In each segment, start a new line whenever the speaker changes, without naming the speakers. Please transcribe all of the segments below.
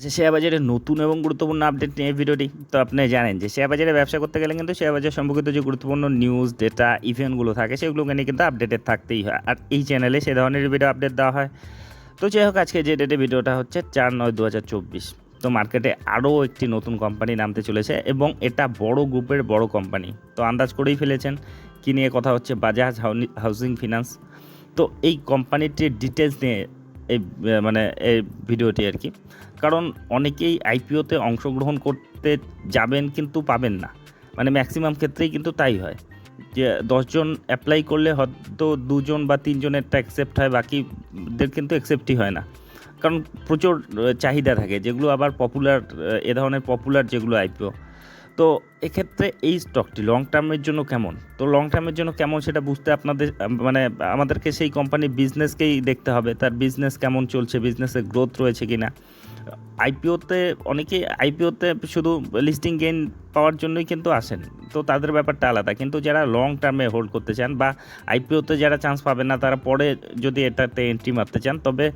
যে শেয়ার বাজারে নতুন এবং গুরুত্বপূর্ণ আপডেট নিয়ে ভিডিওটি, তো আপনি জানেন যে শেয়ার বাজারে ব্যবসা করতে গেলে কিন্তু শেয়ার বাজার সম্পর্কিত যে গুরুত্বপূর্ণ নিউজ ডেটা ইভেন্টগুলো থাকে, সেগুলোকে নিয়ে কিন্তু আপডেটেড থাকতেই হয়। আর এই চ্যানেলে সে ধরনের ভিডিও আপডেট দেওয়া হয়। তো যাই হোক, আজকে যে ডেটে ভিডিওটা হচ্ছে চার নয় দু হাজার চব্বিশ। তো মার্কেটে আরও একটি নতুন কোম্পানি নামতে চলেছে এবং এটা বড় গ্রুপের বড় কোম্পানি তো আন্দাজ করেই ফেলেছেন কী নিয়ে কথা হচ্ছে বাজাজ হাউজিং ফিনান্স তো এই কোম্পানিটির ডিটেলস নিয়ে এই মানে এই ভিডিওটি আর কি। কারণ অনেকেই আইপিওতে অংশগ্রহণ করতে যাবেন কিন্তু পাবেন না। মানে ম্যাক্সিমাম ক্ষেত্রেই কিন্তু তাই হয়। যে দশজন অ্যাপ্লাই করলে হয়তো দুজন বা তিনজনেরটা অ্যাকসেপ্ট হয়, বাকিদের কিন্তু অ্যাকসেপ্টই হয় না। কারণ প্রচুর চাহিদা থাকে, যেগুলো আবার পপুলার এ ধরনের পপুলার যেগুলো আইপিও তো এক্ষেত্রে এই স্টকটি লং টার্মের জন্য কেমন? তো লং টার্মের জন্য কেমন সেটা বুঝতে আপনাদের মানে আমাদেরকে সেই কোম্পানির বিজনেসকেই দেখতে হবে, তার বিজনেস কেমন চলছে বিজনেসের গ্রোথ রয়েছে কি না আইপিওতে অনেকেই আইপিওতে শুধু লিস্টিং গেইন পাওয়ার জন্যই কিন্তু আসেন। তো তাদের ব্যাপারটা আলাদা। কিন্তু যারা লং টার্মে হোল্ড করতে চান বা আইপিওতে যারা চান্স পাবেন না, তারা পরে যদি এটাতে এন্ট্রি মারতে চান, তবে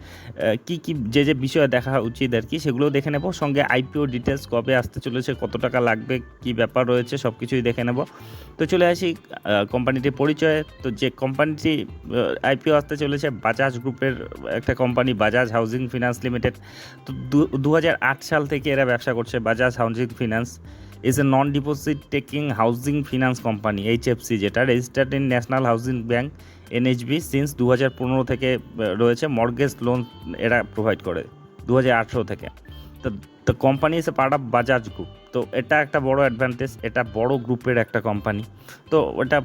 কি কি, যে যে বিষয় দেখা উচিত আর কি সেগুলো দেখে নেব। সঙ্গে আইপিও ডিটেলস কবে আসতে চলেছে, কত টাকা লাগবে, কি ব্যাপার রয়েছে সব কিছুই দেখে নেব। তো চলে আসি কোম্পানিটির পরিচয়ে। তো যে কোম্পানিটি আইপিও আসতে চলেছে বাজাজ গ্রুপের একটা company Bajaj housing finance limited তো দু সাল থেকে এরা ব্যবসা করছে Bajaj housing finance is a non deposit taking housing finance company HFC যেটা registered in national housing bank NHB since দু হাজার পনেরো থেকে রয়েছে। মর্গেজ লোন এরা প্রোভাইড করে দু হাজার আঠেরো থেকে। তো তো company is a part of Bajaj group তো এটা একটা বড় অ্যাডভান্টেজ এটা বড় গ্রুপের একটা কোম্পানি তো ওটা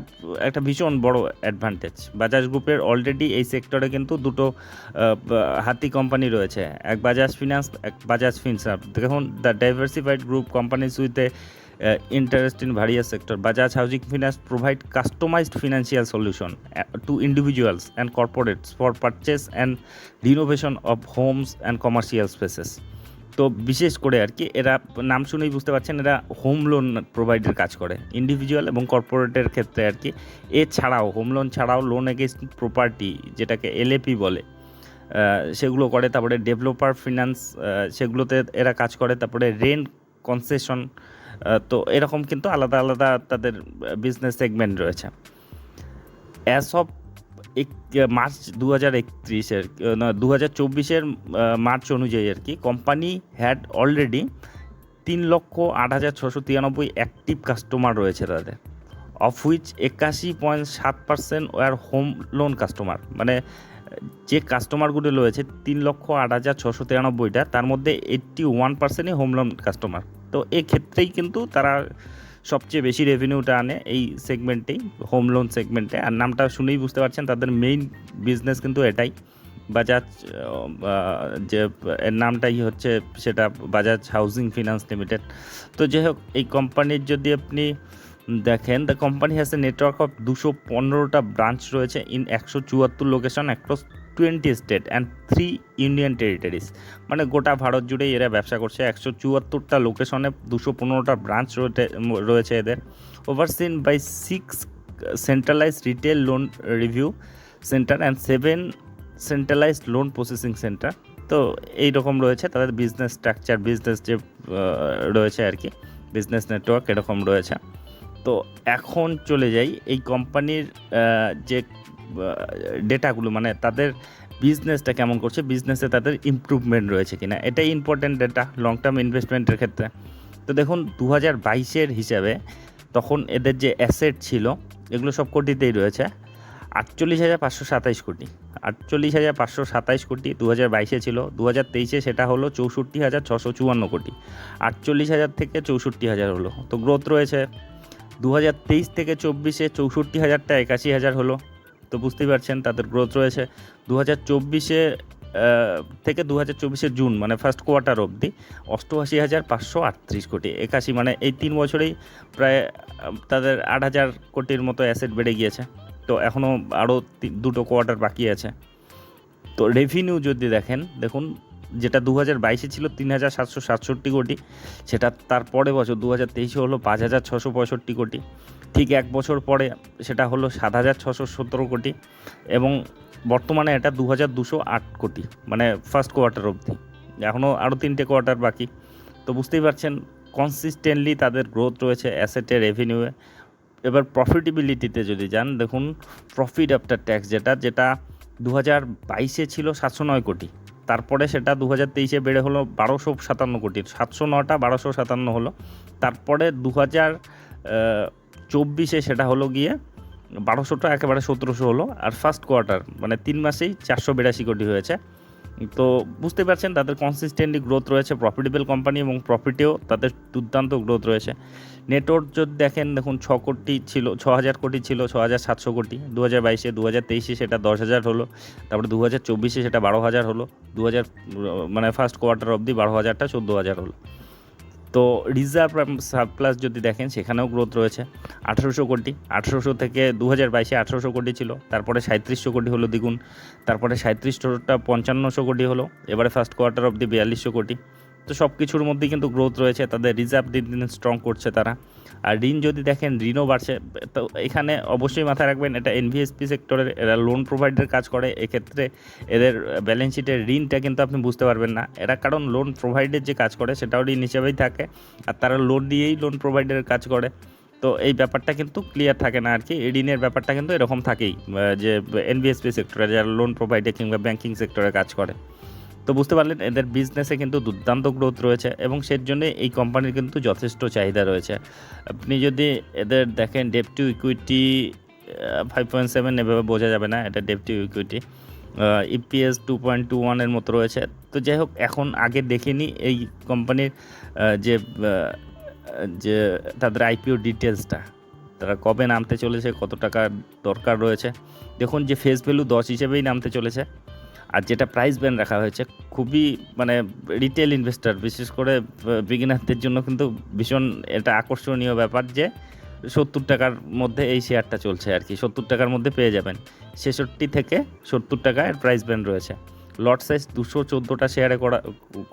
একটা ভীষণ বড় অ্যাডভান্টেজ বাজাজ গ্রুপের অলরেডি এই সেক্টরে কিন্তু দুটো হাতি কোম্পানি রয়েছে। এক বাজাজ ফিনান্স এক বাজাজ ফিনসার্ভ দেখুন the diversified group companies with a interest in various sector Bajaj housing finance provide customized financial uh, to individuals and corporates for purchase and renovation of homes and commercial spaces তো বিশেষ করে আর কি, এরা নাম শুনেই বুঝতে পারছেন, এরা হোম লোন প্রোভাইডের কাজ করে ইন্ডিভিজুয়াল এবং কর্পোরেটের ক্ষেত্রে আর কি। এছাড়াও হোম লোন ছাড়াও লোন এগেনস্ট প্রপার্টি যেটাকে এলএপি বলে সেগুলো করে, তারপরে ডেভেলপার ফিনান্স সেগুলোতে এরা কাজ করে, তারপরে রেন্ট কনসেশন তো এরকম কিন্তু আলাদা আলাদা তাদের বিজনেস সেগমেন্ট রয়েছে। অ্যাজ অফ এক মার্চ দু হাজার একত্রিশের না দু হাজার চব্বিশের মার্চ অনুযায়ী আর কি কোম্পানি হ্যাড অলরেডি তিন লক্ষ আট হাজার ছশো তিরানব্বই অ্যাক্টিভ কাস্টমার রয়েছে তাদের অফ হুইচ একাশি পয়েন্ট সাত percent were home loan customer মানে যে কাস্টমারগুলো রয়েছে তিন লক্ষ আট হাজার ছশো তিরানব্বইটা, তার মধ্যে এইট্টি ওয়ান পার্সেন্টই হোম লোন কাস্টমার তো এক্ষেত্রেই কিন্তু তারা সবচেয়ে বেশি রেভিনিউটা আনে এই সেগমেন্টেই হোম লোন সেগমেন্টে আর নামটা শুনেই বুঝতে পারছেন, তাদের মেইন বিজনেস কিন্তু এটাই। বাজাজ যে, এর নামটাই হচ্ছে সেটা বাজাজ হাউজিং ফিনান্স লিমিটেড তো যাই হোক, এই কোম্পানির যদি আপনি দেখেন the company has a network of দুশো পনেরোটা ব্রাঞ্চ রয়েছে ইন একশো চুয়াত্তর location across twenty state and three union territories মানে গোটা ভারত জুড়েই এরা ব্যবসা করছে। একশো চুয়াত্তরটা লোকেশনে দুশো পনেরোটা ব্রাঞ্চ রয়েছে এদের। Overseen by six centralize retail loan review center and seven centralized loan processing center তো এই রকম রয়েছে তাদের বিজনেস স্ট্রাকচার বিজনেস যে রয়েছে আর কি বিজনেস নেটওয়ার্ক এরকম রয়েছে। তো এখন চলে যাই এই কোম্পানির যে ডেটাগুলো মানে তাদের বিজনেসটা কেমন করছে বিজনেসে তাদের ইমপ্রুভমেন্ট রয়েছে কিনা, এটাই ইম্পর্টেন্ট ডেটা লং টার্ম ইনভেস্টমেন্টের ক্ষেত্রে। তো দেখুন দু হাজার বাইশের হিসাবে তখন এদের যে অ্যাসেট ছিল, এগুলো সব কোটিতেই রয়েছে। আটচল্লিশ হাজার পাঁচশো সাতাইশ কোটি। আটচল্লিশ হাজার পাঁচশো সাতাইশ কোটি দু হাজার বাইশে ছিল দু হাজার তেইশে সেটা হলো চৌষট্টি হাজার ছশো চুয়ান্ন কোটি। আটচল্লিশ হাজার থেকে চৌষট্টি হাজার হলো। তো গ্রোথ রয়েছে। দু হাজার তেইশ থেকে চব্বিশে চৌষট্টি হাজারটা একাশি হাজার হলো। তো বুঝতেই পারছেন তাদের গ্রোথ রয়েছে। দু হাজার চব্বিশে থেকে দু হাজার চব্বিশে জুন মানে ফার্স্ট কোয়ার্টার অবধি অষ্টআশি হাজার পাঁচশো আটত্রিশ কোটি। একাশি মানে এই তিন বছরেই প্রায় তাদের আট হাজার কোটির মতো অ্যাসেট বেড়ে গিয়েছে। তো এখনও আরও দুটো কোয়ার্টার বাকি আছে। তো রেভিনিউ যদি দেখেন, দেখুন যেটা দু হাজার বাইশে ছিল তিন হাজার সাতশো সাতষট্টি কোটি, সেটা তার পরে বছর দু হাজার তেইশে হলো পাঁচ হাজার ছশো পঁয়ষট্টি কোটি। ঠিক এক বছর পরে সেটা হলো সাত হাজার ছশো সতেরো কোটি এবং বর্তমানে এটা দু হাজার দুশো আট কোটি মানে ফার্স্ট কোয়ার্টার অবধি। এখনও আরও তিনটে কোয়ার্টার বাকি। তো বুঝতেই পারছেন কনসিস্টেন্টলি তাদের গ্রোথ রয়েছে অ্যাসেটের রেভিনিউয়ে এবার প্রফিটেবিলিটিতে যদি যান, দেখুন প্রফিট আফটার ট্যাক্স যেটা যেটা দু হাজার বাইশে ছিল সাতশো নয় কোটি। তারপরে সেটা দু হাজার তেইশে বেড়ে হলো বারোশো সাতান্ন কোটি সাতশো নটা বারোশো সাতান্ন হলো। তারপরে দু হাজার চব্বিশে সেটা হলো গিয়ে বারোশোটা একেবারে সতেরোশো হলো। আর ফার্স্ট কোয়ার্টার মানে তিন মাসেই চারশো বিরাশি কোটি হয়েছে। তো বুঝতে পারছেন, তাদের কনসিস্টেন্টলি গ্রোথ রয়েছে প্রফিটেবল কোম্পানি এবং প্রফিটেও তাদের দুর্দান্ত গ্রোথ রয়েছে। নেটওয়ার্ক যদি দেখেন, দেখুন ছ কোটি ছিল, ছ হাজার কোটি ছিল, ছ হাজার সাতশো কোটি। দু হাজার বাইশে দু হাজার তেইশে সেটা দশ হাজার হলো, তারপরে দু হাজার চব্বিশে সেটা বারো হাজার হলো দু হাজার মানে ফার্স্ট কোয়ার্টার অবধি বারো হাজারটা চোদ্দ হাজার হলো। তো রিজার্ভ সারপ্লাস যদি দেখেন, সেখানেও গ্রোথ রয়েছে। আঠেরোশো কোটি, আঠেরোশো থেকে দু হাজার বাইশে আঠেরোশো কোটি ছিল, তারপরে সাঁত্রিশশো কোটি হলো দ্বিগুণ, তারপরে সাঁত্রিশশোটা পঞ্চান্নশো কোটি হলো, এবারে ফার্স্ট কোয়ার্টার অব দি বিয়াল্লিশশো কোটি। তো সব কিছুর মধ্যেই কিন্তু গ্রোথ রয়েছে, তাদের রিজার্ভ দিন দিন স্ট্রং করছে তারা। আর ঋণ যদি দেখেন, ঋণও বাড়ছে। তো এখানে অবশ্যই মাথায় রাখবেন, এটা এনভিএসপি সেক্টরের এরা লোন প্রোভাইডার কাজ করে, এক্ষেত্রে এদের ব্যালেন্স শিটের ঋণটা কিন্তু আপনি বুঝতে পারবেন না। এরা কারণ লোন প্রোভাইডের যে কাজ করে, সেটাও ঋণ হিসেবেই থাকে, আর তারা লোন দিয়েই লোন প্রোভাইডারের কাজ করে। তো এই ব্যাপারটা কিন্তু ক্লিয়ার থাকে না আর কি ঋণের ব্যাপারটা কিন্তু এরকম থাকেই যে এনবিএসপি সেক্টরে যারা লোন প্রোভাইডার কিংবা ব্যাঙ্কিং সেক্টরে কাজ করে। তো বুঝতে পারলেন, এদের বিজনেসে কিন্তু দুর্দান্ত গ্রোথ রয়েছে এবং সেই জন্য এই কোম্পানির কিন্তু যথেষ্ট চাহিদা রয়েছে। আপনি যদি এদের দেখেন debt to equity five point seven এভাবে বোঝা যাবে না, এটা debt to equity EPS two point two ওয়ানের মতো রয়েছে। তো যাই হোক, এখন আগে দেখিনি এই কোম্পানির যে যে, তাদের আইপিও ডিটেলসটা তারা কবে নামতে চলেছে, কত টাকা দরকার রয়েছে। দেখুন যে ফেস ভ্যালু দশ হিসেবেই নামতে চলেছে। আর যেটা প্রাইস ব্যান্ড রাখা হয়েছে, খুবই মানে রিটেল ইনভেস্টর বিশেষ করে বিগিনারদের জন্য কিন্তু ভীষণ এটা আকর্ষণীয় ব্যাপার যে, সত্তর টাকার মধ্যে এই শেয়ারটা চলছে আর কি। সত্তর টাকার মধ্যে পেয়ে যাবেন। ছেষট্টি থেকে সত্তর টাকা এর প্রাইস ব্যান্ড রয়েছে। লট সাইজ দুশো চোদ্দোটা শেয়ারে করা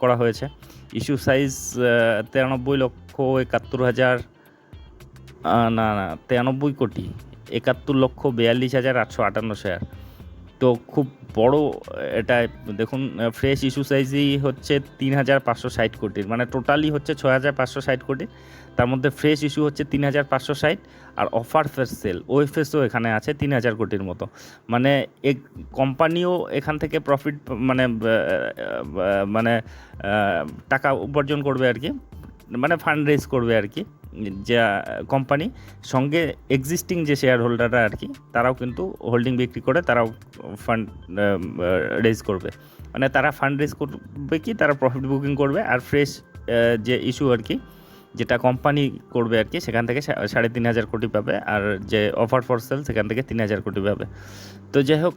করা হয়েছে। ইস্যু সাইজ তিরানব্বই লক্ষ একাত্তর হাজার না না, তিরানব্বই কোটি, একাত্তর লক্ষ বিয়াল্লিশ হাজার আটশো আটান্ন শেয়ার তো খুব বড়, এটা দেখুন ফ্রেশ ইস্যু সাইজই হচ্ছে তিন হাজার পাঁচশো ষাট কোটির মানে টোটালি হচ্ছে ছ হাজার পাঁচশো ষাট কোটি। তার মধ্যে ফ্রেশ ইস্যু হচ্ছে তিন হাজার পাঁচশো ষাট আর অফার ফেস সেল ওএফএসও এখানে আছে তিন হাজার কোটির মতো। মানে এক কোম্পানিও এখান থেকে প্রফিট মানে মানে টাকা উপার্জন করবে আর কি। মানে ফান্ড রেজ করবে আর কি। যা কোম্পানি সঙ্গে এক্সিস্টিং যে শেয়ার হোল্ডাররা আর কি, তারাও কিন্তু হোল্ডিং বিক্রি করে, তারাও ফান্ড রেজ করবে। মানে তারা ফান্ড রেজ করবে কি, তারা প্রফিট বুকিং করবে, আর ফ্রেশ যে ইস্যু আর কি, যেটা কোম্পানি করবে আর কি, সেখান থেকে সাড়ে তিন হাজার কোটি পাবে, আর যে অফার ফর সেল সেখান থেকে তিন হাজার কোটি পাবে। তো যাই হোক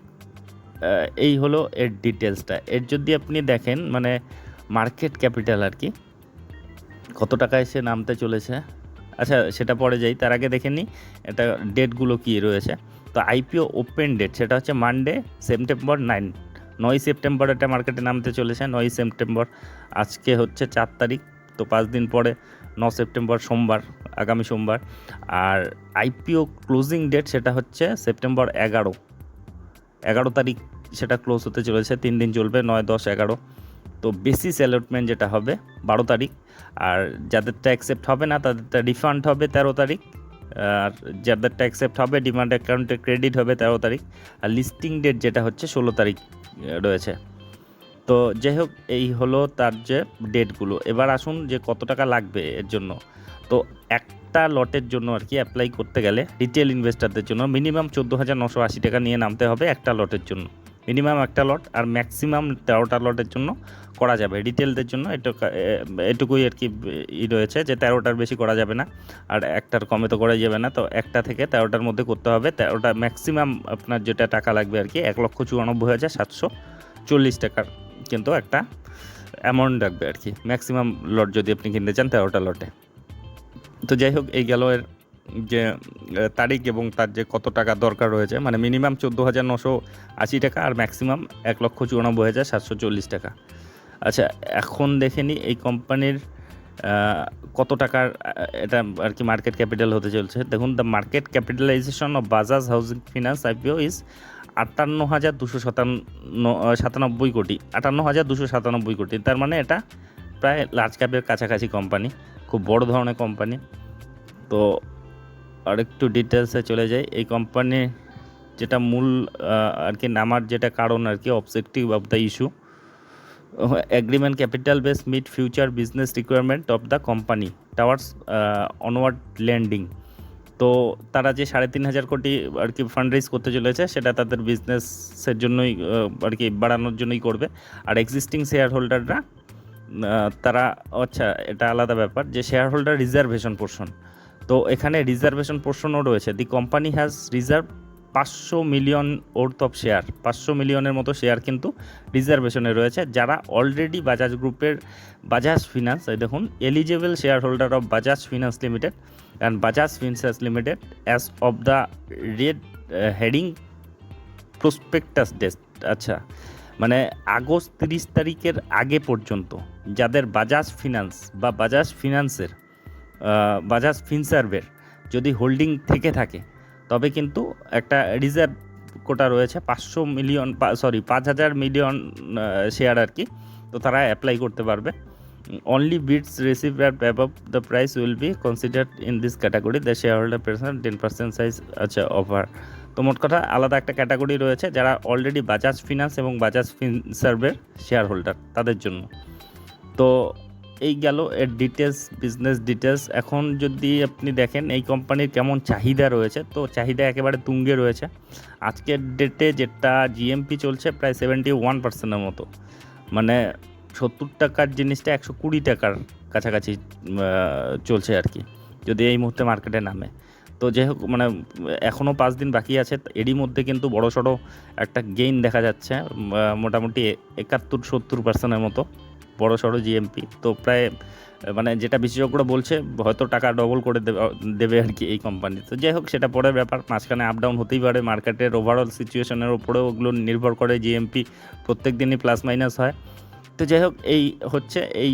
এই হলো এর ডিটেলসটা এর যদি আপনি দেখেন মানে মার্কেট ক্যাপিটাল আর কি, কত টাকা এসে নামতে চলেছে? আচ্ছা সেটা পরে যাই, তার আগে দেখে নিই এটা ডেটগুলো কী রয়েছে। তো আইপিও ওপেন ডেট, সেটা হচ্ছে মানডে, সেপ্টেম্বর নাইন নয় সেপ্টেম্বর এটা মার্কেটে নামতে চলেছে নয় সেপ্টেম্বর, আজকে হচ্ছে চার তারিখ, তো পাঁচ দিন পরে, ন সেপ্টেম্বর সোমবার, আগামী সোমবার। আর আইপিও ক্লোজিং ডেট সেটা হচ্ছে সেপ্টেম্বর এগারো এগারো তারিখ সেটা ক্লোজ হতে চলেছে, তিন দিন চলবে, নয়, দশ, এগারো। তো বেসিস অ্যালটমেন্ট যেটা হবে বারো তারিখ। আর যাদেরটা অ্যাকসেপ্ট হবে না, তাদেরটা রিফান্ড হবে তেরো তারিখ। আর যাদেরটা অ্যাকসেপ্ট হবে ডিমান্ড অ্যাকাউন্টে ক্রেডিট হবে তেরো তারিখ। আর লিস্টিং ডেট যেটা হচ্ছে ষোলো তারিখ রয়েছে। তো যাই হোক, এই হলো তার যে ডেটগুলো এবার আসুন যে কত টাকা লাগবে এর জন্য। তো একটা লটের জন্য আর কি অ্যাপ্লাই করতে গেলে রিটেল ইনভেস্টারদের জন্য মিনিমাম চোদ্দ হাজার নশো আশি টাকা নিয়ে নামতে হবে একটা লটের জন্য। মিনিমাম একটা লট আর ম্যাক্সিমাম তেরোটা লটের জন্য করা যাবে। রিটেলদের জন্য এটুকু এটুকুই আর কি ই রয়েছে যে তেরোটার বেশি করা যাবে না। আর একটার কমে তো করা যাবে না। তো একটা থেকে তেরোটার মধ্যে করতে হবে। তেরোটা ম্যাক্সিমাম আপনার যেটা টাকা লাগবে আর কি, এক লক্ষ চুরানব্বই হাজার সাতশো চল্লিশ টাকার কিন্তু একটা অ্যামাউন্ট রাখবে আর কি। ম্যাক্সিমাম লট যদি আপনি কিনতে চান তেরোটা লটে তো যাই হোক, এই গেল এর যে তারিখ এবং তার যে কত টাকা দরকার রয়েছে। মানে মিনিমাম চোদ্দ হাজার নশো আশি টাকা আর ম্যাক্সিমাম এক লক্ষ চুরানব্বই হাজার সাতশো চল্লিশ টাকা। আচ্ছা এখন দেখে নিই এই কোম্পানির কত টাকার এটা আর কি মার্কেট ক্যাপিটাল হতে চলছে। দেখুন the market capitalization of Bajaj housing finance IPO is আটান্ন হাজার দুশো সাতান্ন সাতানব্বই কোটি। আটান্ন হাজার দুশো সাতানব্বই কোটি। তার মানে এটা প্রায় লার্জ ক্যাপের কাছাকাছি কোম্পানি খুব বড় ধরনের কোম্পানি তো আরেকটু ডিটেলসে চলে যাই। এই কোম্পানি যেটা মূল আর কি নামার যেটা কারণ আর কি objective of the issue agreement capital base meet future business requirement of the company towards onward lending তো তারা যে সাড়ে তিন হাজার কোটি আর কি ফান্ড রেজ করতে চলেছে, সেটা তাদের বিজনেসের জন্যই আর কি বাড়ানোর জন্যই করবে। আর এক্সিস্টিং শেয়ার হোল্ডাররা তারা আচ্ছা এটা আলাদা ব্যাপার যে শেয়ার হোল্ডার রিজার্ভেশন পোর্শন তো এখানে রিজার্ভেশন পোর্শনও রয়েছে। দি কোম্পানি হ্যাজ রিজার্ভ পাঁচশো মিলিয়ন ওর্থ অফ শেয়ার পাঁচশো মিলিয়নের মতো শেয়ার কিন্তু রিজার্ভেশনে রয়েছে। যারা অলরেডি বাজাজ গ্রুপের বাজাজ ফিনান্স এই দেখুন eligible share holder of Bajaj finance limited and Bajaj finance limited as of the red heading prospectus ডেস্ট আচ্ছা মানে আগস্ট তিরিশ তারিখের আগে পর্যন্ত যাদের বাজাজ ফিনান্স বা বাজাজ ফিনান্সের বাজাজ ফিনসার্ভের যদি হোল্ডিং থেকে থাকে তবে কিন্তু একটা রিজার্ভ কোটা রয়েছে পাঁচশো মিলিয়ন সরি পাঁচ হাজার মিলিয়ন শেয়ার আর কি। তো তারা অ্যাপ্লাই করতে পারবে। Only bids received at above the price will be considered in this category the shareholder percent ten percent size আচ্ছা অফার তো মোট কথা, আলাদা একটা ক্যাটাগরি রয়েছে যারা অলরেডি বাজাজ ফিনান্স এবং বাজাজ ফিনসার্ভের শেয়ার হোল্ডার তাদের জন্য। তো এই গেল, এর ডিটেলস বিজনেস ডিটেলস এখন যদি আপনি দেখেন, এই কোম্পানির কেমন চাহিদা রয়েছে, তো চাহিদা একেবারে তুঙ্গে রয়েছে। আজকের ডেটে যেটা জিএমপি চলছে, প্রায় সেভেন্টি ওয়ান পার্সেন্টের মতো। মানে সত্তর টাকার জিনিসটা একশো কুড়ি টাকার কাছাকাছি চলছে আর কি, যদি এই মুহূর্তে মার্কেটে নামে। তো যাই হোক মানে এখনও পাঁচ দিন বাকি আছে এরই মধ্যে কিন্তু বড় সড়ো একটা গেইন দেখা যাচ্ছে মোটামুটি একাত্তর সত্তর পার্সেন্টের মতো। বড় সড়ো জিএমপি তো প্রায় মানে যেটা বিশেষজ্ঞরা বলছে, হয়তো টাকা ডবল করে দেবে দেবে আর কি এই কোম্পানি তো যাই হোক, সেটা পরের ব্যাপার। মাঝখানে আপ ডাউন হতেই পারে। মার্কেটের ওভারঅল সিচুয়েশনের ওপরেও ওগুলো নির্ভর করে জিএমপি প্রত্যেক দিনই প্লাস মাইনাস হয়। তো যাই হোক, এই হচ্ছে এই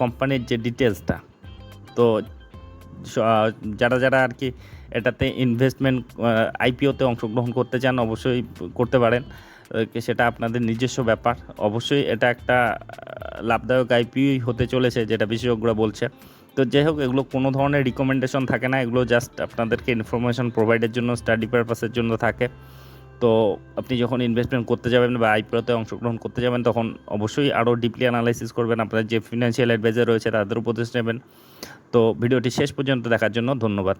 কোম্পানির যে ডিটেলসটা তো যারা যারা আর কি এটাতে ইনভেস্টমেন্ট আইপিওতে অংশগ্রহণ করতে চান, অবশ্যই করতে পারেন। সেটা আপনাদের নিজস্ব ব্যাপার। অবশ্যই এটা একটা লাভদায়ক আইপিও হতে চলেছে, যেটা বিশেষজ্ঞরা বলছে। তো যাই হোক, এগুলো কোনো ধরনের রিকমেন্ডেশন থাকে না, এগুলো জাস্ট আপনাদেরকে ইনফরমেশন প্রোভাইডের জন্য স্টাডি পারপাসের জন্য থাকে। তো আপনি যখন ইনভেস্টমেন্ট করতে যাবেন বা আইপিওতে অংশগ্রহণ করতে যাবেন, তখন অবশ্যই আরও ডিপলি অ্যানালাইসিস করবেন। আপনার যে ফিনান্সিয়াল অ্যাডভাইজার রয়েছে, তাদের উপদেশ নেবেন। তো ভিডিওটি শেষ পর্যন্ত দেখার জন্য ধন্যবাদ।